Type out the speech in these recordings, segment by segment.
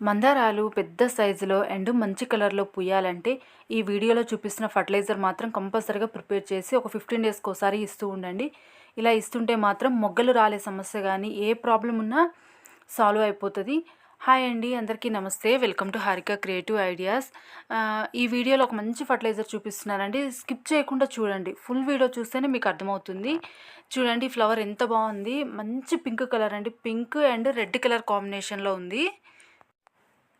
మందారాలు పెద్ద సైజులో అండ్ మంచి కలర్లో పూయాలంటే ఈ వీడియోలో చూపిస్తున్న ఫర్టిలైజర్ మాత్రం కంపల్సరీగా ప్రిపేర్ చేసి ఒక ఫిఫ్టీన్ డేస్కి ఒకసారి ఇస్తూ ఉండండి. ఇలా ఇస్తుంటే మాత్రం మొగ్గలు రాలే సమస్య కానీ ఏ ప్రాబ్లం ఉన్నా సాల్వ్ అయిపోతుంది. హాయ్ అండి అందరికీ నమస్తే. Welcome to Harika creative ideas. ఈ వీడియోలో ఒక మంచి ఫర్టిలైజర్ చూపిస్తున్నానండి. స్కిప్ చేయకుండా చూడండి. ఫుల్ వీడియో చూస్తేనే మీకు అర్థమవుతుంది. చూడండి ఫ్లవర్ ఎంత బాగుంది. మంచి పింక్ కలర్ అండి. పింక్ అండ్ రెడ్ కలర్ కాంబినేషన్లో ఉంది.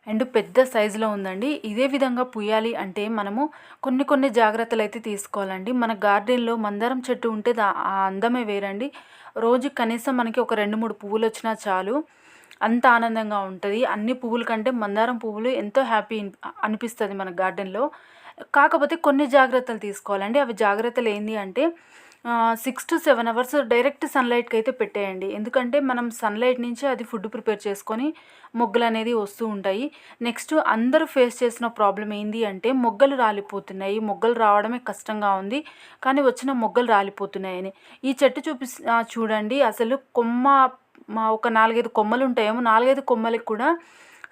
అండ్ పెద్ద సైజులో ఉందండి. ఇదే విధంగా పుయ్యాలి అంటే మనము కొన్ని కొన్ని జాగ్రత్తలు అయితే తీసుకోవాలండి. మన గార్డెన్లో మందారం చెట్టు ఉంటే ఆ అందమే వేరండి. రోజు కనీసం మనకి ఒక రెండు మూడు పువ్వులు వచ్చినా చాలు అంత ఆనందంగా ఉంటుంది. అన్ని పువ్వుల కంటే మందారం పువ్వులు ఎంతో హ్యాపీ అనిపిస్తుంది మన గార్డెన్లో. కాకపోతే కొన్ని జాగ్రత్తలు తీసుకోవాలండి. అవి జాగ్రత్తలు ఏంటి అంటే six to seven hours direct సన్లైట్కి అయితే పెట్టేయండి. ఎందుకంటే మనం సన్లైట్ నుంచి అది ఫుడ్ ప్రిపేర్ చేసుకొని మొగ్గలు అనేది వస్తూ ఉంటాయి. నెక్స్ట్ అందరూ ఫేస్ చేసిన ప్రాబ్లం ఏంటి అంటే మొగ్గలు రాలిపోతున్నాయి. మొగ్గలు రావడమే కష్టంగా ఉంది. కానీ వచ్చిన మొగ్గలు రాలిపోతున్నాయని. ఈ చెట్టు చూపి చూడండి. అసలు కొమ్మ మా ఒక నాలుగైదు కొమ్మలు ఉంటాయేమో. నాలుగైదు కొమ్మలకి కూడా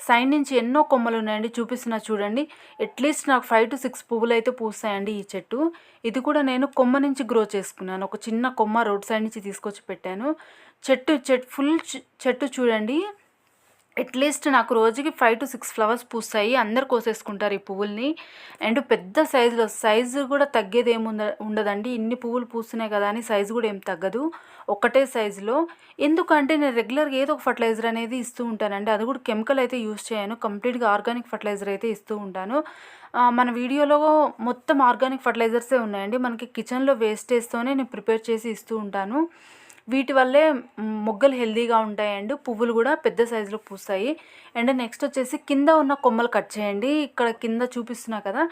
సైడ్ నుంచి ఎన్నో కొమ్మలు ఉన్నాయండి చూపిస్తున్నా చూడండి. అట్లీస్ట్ నాకు ఫైవ్ టు సిక్స్ పువ్వులు అయితే పూస్తాయండి ఈ చెట్టు. ఇది కూడా నేను కొమ్మ నుంచి గ్రో చేసుకున్నాను. ఒక చిన్న కొమ్మ రోడ్ సైడ్ నుంచి తీసుకొచ్చి పెట్టాను. చెట్టు చెట్టు ఫుల్ చెట్టు చూడండి. అట్లీస్ట్ నాకు రోజుకి ఫైవ్ టు సిక్స్ ఫ్లవర్స్ పూస్తాయి. అందరు కోసేసుకుంటారు ఈ పువ్వుల్ని. అండ్ పెద్ద సైజులో సైజు కూడా తగ్గేది ఏముంద ఉండదండి. ఇన్ని పువ్వులు పూస్తున్నాయి కదా అని సైజు కూడా ఏం తగ్గదు. ఒకటే సైజులో. ఎందుకంటే నేను రెగ్యులర్గా ఏదో ఒక ఫర్టిలైజర్ అనేది ఇస్తూ ఉంటానండి. అది కూడా కెమికల్ అయితే యూస్ చేయను. కంప్లీట్గా ఆర్గానిక్ ఫర్టిలైజర్ అయితే ఇస్తూ ఉంటాను. మన వీడియోలో మొత్తం ఆర్గానిక్ ఫర్టిలైజర్సే ఉన్నాయండి. మనకి కిచెన్లో వేస్టేజ్తోనే నేను ప్రిపేర్ చేసి ఇస్తూ ఉంటాను. వీటి వల్లే మొగ్గలు హెల్దీగా ఉంటాయి అండ్ పువ్వులు కూడా పెద్ద సైజులో పూస్తాయి. అండ్ నెక్స్ట్ వచ్చేసి కింద ఉన్న కొమ్మలు కట్ చేయండి. ఇక్కడ కింద చూపిస్తున్నా కదా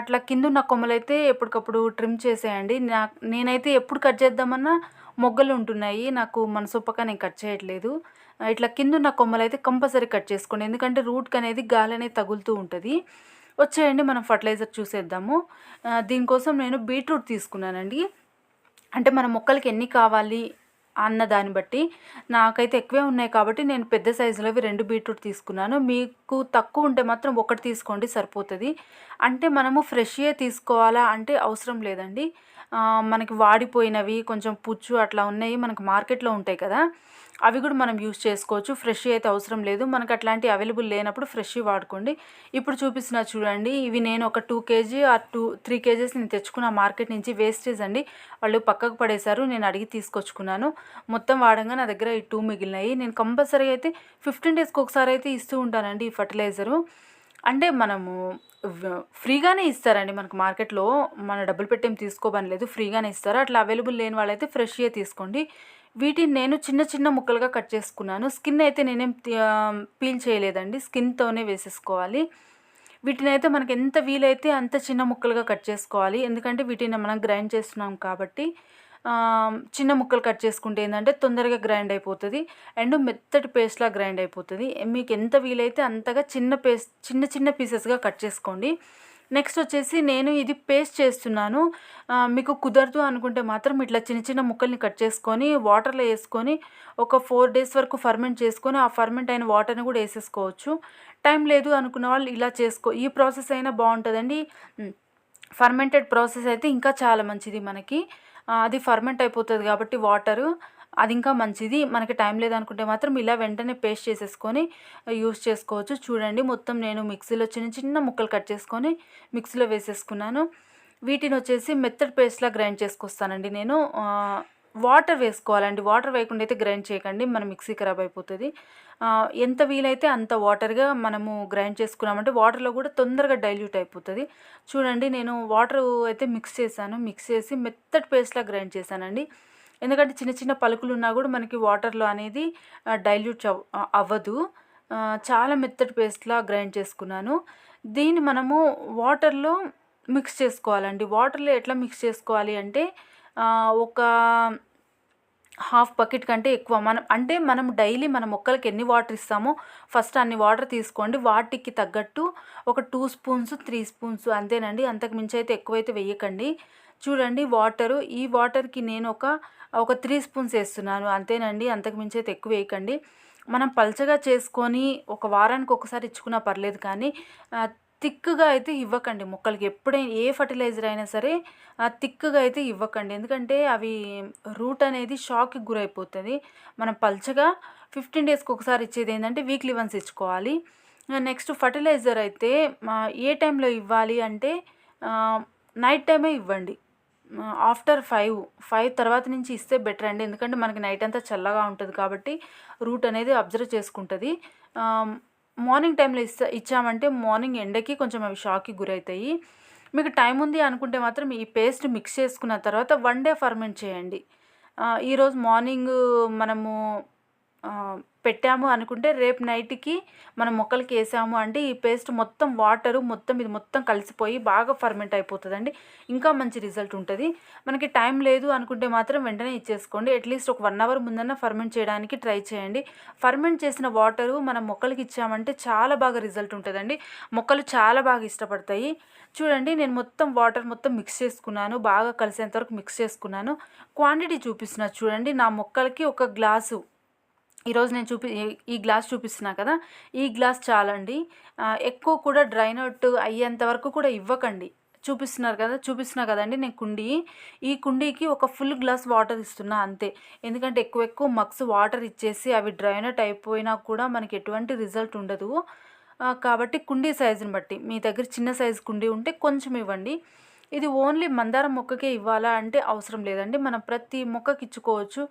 అట్లా కింద ఉన్న కొమ్మలు అయితే ఎప్పటికప్పుడు ట్రిమ్ చేసేయండి. నా నేనైతే ఎప్పుడు కట్ చేద్దామన్నా మొగ్గలు ఉంటున్నాయి. నాకు మనసొప్పక నేను కట్ చేయట్లేదు. ఇట్లా కింద ఉన్న కొమ్మలు అయితే కంపల్సరీ కట్ చేసుకోండి. ఎందుకంటే రూట్కి అనేది గాలి అనేది తగులుతూ ఉంటుంది. వచ్చేయండి మనం ఫర్టిలైజర్ చూసేద్దాము. దీనికోసం నేను బీట్రూట్ తీసుకున్నానండి. అంటే మన మొక్కలకి ఎన్ని కావాలి అన్న దాన్ని బట్టి నాకైతే ఎక్కువే ఉన్నాయి కాబట్టి నేను పెద్ద సైజులోవి రెండు బీట్రూట్ తీసుకున్నాను. మీకు తక్కువ ఉంటే మాత్రం ఒకటి తీసుకోండి సరిపోతుంది. అంటే మనము ఫ్రెష్యే తీసుకోవాలా అంటే అవసరం లేదండి. మనకి వాడిపోయినవి కొంచెం పుచ్చు అట్లా ఉన్నాయి మనకు మార్కెట్లో ఉంటాయి కదా. అవి కూడా మనం యూస్ చేసుకోవచ్చు. ఫ్రెష్ అయితే అవసరం లేదు. మనకు అట్లాంటి అవైలబుల్ లేనప్పుడు ఫ్రెష్ వాడుకోండి. ఇప్పుడు చూపిస్తున్నా చూడండి ఇవి నేను ఒక టూ కేజీ ఆ టూ త్రీ కేజీస్ నేను తెచ్చుకున్న మార్కెట్ నుంచి వేస్టేజ్ అండి. వాళ్ళు పక్కకు పడేశారు నేను అడిగి తీసుకొచ్చుకున్నాను. మొత్తం వాడంగా నా దగ్గర ఈ టూ మిగిలినాయి. నేను కంపల్సరీ అయితే ఫిఫ్టీన్ డేస్కి ఒకసారి అయితే ఇస్తూ ఉంటానండి ఈ ఫర్టిలైజరు. అంటే మనము ఫ్రీగానే ఇస్తారండి మనకు మార్కెట్లో. మన డబ్బులు పెట్టేం తీసుకోబని లేదు ఫ్రీగానే ఇస్తారు. అట్లా అవైలబుల్ లేని వాళ్ళైతే ఫ్రెష్గా తీసుకోండి. వీటిని నేను చిన్న చిన్న ముక్కలుగా కట్ చేసుకున్నాను. స్కిన్ అయితే నేనేం పీల్ చేయలేదండి. స్కిన్తోనే వేసేసుకోవాలి. వీటిని అయితే మనకి ఎంత వీలైతే అంత చిన్న ముక్కలుగా కట్ చేసుకోవాలి. ఎందుకంటే వీటిని మనం గ్రైండ్ చేస్తున్నాం కాబట్టి చిన్న ముక్కలు కట్ చేసుకుంటే ఏంటంటే తొందరగా గ్రైండ్ అయిపోతుంది. అండ్ మెత్తటి పేస్ట్లా గ్రైండ్ అయిపోతుంది. మీకు ఎంత వీలైతే అంతగా చిన్న పేస్ట్ చిన్న చిన్న పీసెస్గా కట్ చేసుకోండి. నెక్స్ట్ వచ్చేసి నేను ఇది పేస్ట్ చేస్తున్నాను. మీకు కుదరదు అనుకుంటే మాత్రం ఇట్లా చిన్న చిన్న ముక్కల్ని కట్ చేసుకొని వాటర్లో వేసుకొని ఒక ఫోర్ డేస్ వరకు ఫర్మెంట్ చేసుకొని ఆ ఫర్మెంట్ అయిన వాటర్ని కూడా వేసేసుకోవచ్చు. టైం లేదు అనుకున్న వాళ్ళు ఇలా చేసుకో ఈ ప్రాసెస్ అయినా బాగుంటుందండి. ఫర్మెంటెడ్ ప్రాసెస్ అయితే ఇంకా చాలా మంచిది మనకి. అది ఫర్మెంట్ అయిపోతుంది కాబట్టి వాటరు. అది ఇంకా మంచిది. మనకి టైం లేదనుకుంటే మాత్రం ఇలా వెంటనే పేస్ట్ చేసేసుకొని యూస్ చేసుకోవచ్చు. చూడండి మొత్తం నేను మిక్సీలో చిన్న చిన్న ముక్కలు కట్ చేసుకొని మిక్సీలో వేసేసుకున్నాను. వీటిని వచ్చేసి మెత్తడ్ పేస్ట్లా గ్రైండ్ చేసుకొస్తానండి నేను. వాటర్ వేసుకోవాలండి. వాటర్ వేయకుండా అయితే గ్రైండ్ చేయకండి. మన మిక్సీ ఖరాబ్ అయిపోతుంది. ఎంత వీలైతే అంత వాటర్గా మనము గ్రైండ్ చేసుకున్నామంటే వాటర్లో కూడా తొందరగా డైల్యూట్ అయిపోతుంది. చూడండి నేను వాటర్ అయితే మిక్స్ చేశాను. మిక్స్ చేసి మెత్తటి పేస్ట్లా గ్రైండ్ చేశానండి. ఎందుకంటే చిన్న చిన్న పలుకులు ఉన్నా కూడా మనకి వాటర్లో అనేది డైల్యూట్ అవ్వదు. చాలా మెత్తటి పేస్ట్లా గ్రైండ్ చేసుకున్నాను. దీన్ని మనము వాటర్లో మిక్స్ చేసుకోవాలండి. వాటర్లో ఎట్లా మిక్స్ చేసుకోవాలి అంటే ఒక హాఫ్ బకెట్ కంటే ఎక్కువ. మనం అంటే మనం డైలీ మన మొక్కలకి ఎన్ని వాటర్ ఇస్తామో ఫస్ట్ అన్ని వాటర్ తీసుకోండి. వాటికి తగ్గట్టు ఒక టూ స్పూన్స్ త్రీ స్పూన్స్ అంతేనండి. అంతకు మించి అయితే ఎక్కువైతే వేయకండి. చూడండి వాటరు ఈ వాటర్కి నేను ఒక ఒక త్రీ స్పూన్స్ వేస్తున్నాను. అంతేనండి. అంతకు మించి అయితే ఎక్కువ వేయకండి. మనం పల్చగా చేసుకొని ఒక వారానికి ఒకసారి ఇచ్చుకున్నా పర్లేదు కానీ థిక్గా అయితే ఇవ్వకండి మొక్కలకి. ఎప్పుడైనా ఏ ఫర్టిలైజర్ అయినా సరే థిక్గా అయితే ఇవ్వకండి. ఎందుకంటే అవి రూట్ అనేది షాక్కి గురైపోతుంది. మనం పల్చగా ఫిఫ్టీన్ డేస్కి ఒకసారి ఇచ్చేది ఏంటంటే వీక్లీ వన్స్ ఇచ్చుకోవాలి. నెక్స్ట్ ఫర్టిలైజర్ అయితే ఏ టైంలో ఇవ్వాలి అంటే నైట్ టైమే ఇవ్వండి. ఆఫ్టర్ ఫైవ్ ఫైవ్ తర్వాత నుంచి ఇస్తే బెటర్ అండి. ఎందుకంటే మనకి నైట్ అంతా చల్లగా ఉంటుంది కాబట్టి రూట్ అనేది అబ్జర్వ్ చేసుకుంటుంది. మార్నింగ్ టైంలో ఇస్తా ఇచ్చామంటే మార్నింగ్ ఎండకి కొంచెం అవి షాక్కి గురవుతాయి మీకు టైం ఉంది అనుకుంటే మాత్రం ఈ పేస్ట్ మిక్స్ చేసుకున్న తర్వాత వన్ డే ఫర్మెంట్ చేయండి. ఈరోజు మార్నింగ్ మనము పెట్టాము అనుకుంటే రేపు నైట్కి మనం మొక్కలకి వేసాము అంటే ఈ పేస్ట్ మొత్తం వాటరు మొత్తం ఇది మొత్తం కలిసిపోయి బాగా ఫర్మెంట్ అయిపోతుందండి. ఇంకా మంచి రిజల్ట్ ఉంటుంది. మనకి టైం లేదు అనుకుంటే మాత్రం వెంటనే ఇచ్చేసుకోండి. అట్లీస్ట్ ఒక వన్ అవర్ ముందన్న ఫర్మెంట్ చేయడానికి ట్రై చేయండి. ఫర్మెంట్ చేసిన వాటరు మనం మొక్కలకి ఇచ్చామంటే చాలా బాగా రిజల్ట్ ఉంటుందండి. మొక్కలు చాలా బాగా ఇష్టపడతాయి. చూడండి నేను మొత్తం వాటర్ మొత్తం మిక్స్ చేసుకున్నాను. బాగా కలిసేంత వరకు మిక్స్ చేసుకున్నాను. క్వాంటిటీ చూపిస్తున్నా చూడండి. నా మొక్కలకి ఒక గ్లాసు ఈరోజు నేను చూపి ఈ గ్లాస్ చూపిస్తున్నా కదా? ఈ గ్లాస్ చాలండి. ఎక్కువ కూడా డ్రైన్ అవుట్ అయ్యేంత వరకు కూడా ఇవ్వకండి. చూపిస్తున్నారు కదా? చూపిస్తున్నా కదండి నేను కుండీ. ఈ కుండీకి ఒక ఫుల్ గ్లాస్ వాటర్ ఇస్తున్నా అంతే. ఎందుకంటే ఎక్కువ ఎక్కువ మగ్స్ వాటర్ ఇచ్చేసి అవి డ్రైనట్ అయిపోయినా కూడా మనకి ఎటువంటి రిజల్ట్ ఉండదు. కాబట్టి కుండీ సైజుని బట్టి. మీ దగ్గర చిన్న సైజు కుండీ ఉంటే కొంచెం ఇవ్వండి. ఇది ఓన్లీ మందారం మొక్కకే ఇవ్వాలా? అంటే అవసరం లేదండి. మనం ప్రతి మొక్కకి ఇచ్చుకోవచ్చు.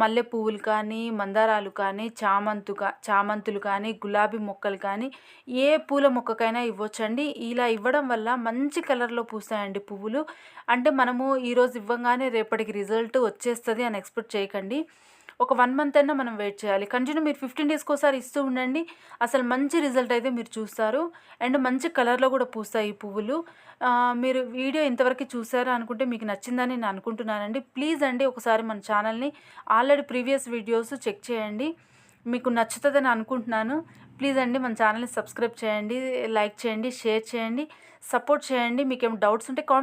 మల్లె పువ్వులు కానీ మందారాలు కానీ చామంతుగా చామంతులు కానీ గులాబీ మొక్కలు కానీ ఏ పూల మొక్కకైనా ఇవ్వచ్చండి. ఇలా ఇవ్వడం వల్ల మంచి కలర్లో పూస్తాయండి పువ్వులు. అంటే మనము ఈరోజు ఇవ్వగానే రేపటికి రిజల్ట్ వచ్చేస్తుంది అని ఎక్స్పెక్ట్ చేయకండి. ఒక వన్ మంత్ అయినా మనం వెయిట్ చేయాలి. కంటిన్యూ మీరు ఫిఫ్టీన్ డేస్కి ఒకసారి ఇస్తూ ఉండండి. అసలు మంచి రిజల్ట్ అయితే మీరు చూస్తారు. అండ్ మంచి కలర్లో కూడా పూస్తాయి ఈ పువ్వులు. మీరు వీడియో ఇంతవరకు చూసారా అనుకుంటే మీకు నచ్చిందని నేను అనుకుంటున్నానండి. ప్లీజ్ అండి ఒకసారి మన ఛానల్ని ఆల్రెడీ ప్రీవియస్ వీడియోస్ చెక్ చేయండి. మీకు నచ్చుతుందని అనుకుంటున్నాను. ప్లీజ్ అండి మన ఛానల్ని సబ్స్క్రైబ్ చేయండి లైక్ చేయండి షేర్ చేయండి సపోర్ట్ చేయండి. మీకు ఏమైనా డౌట్స్ ఉంటే కామెంట్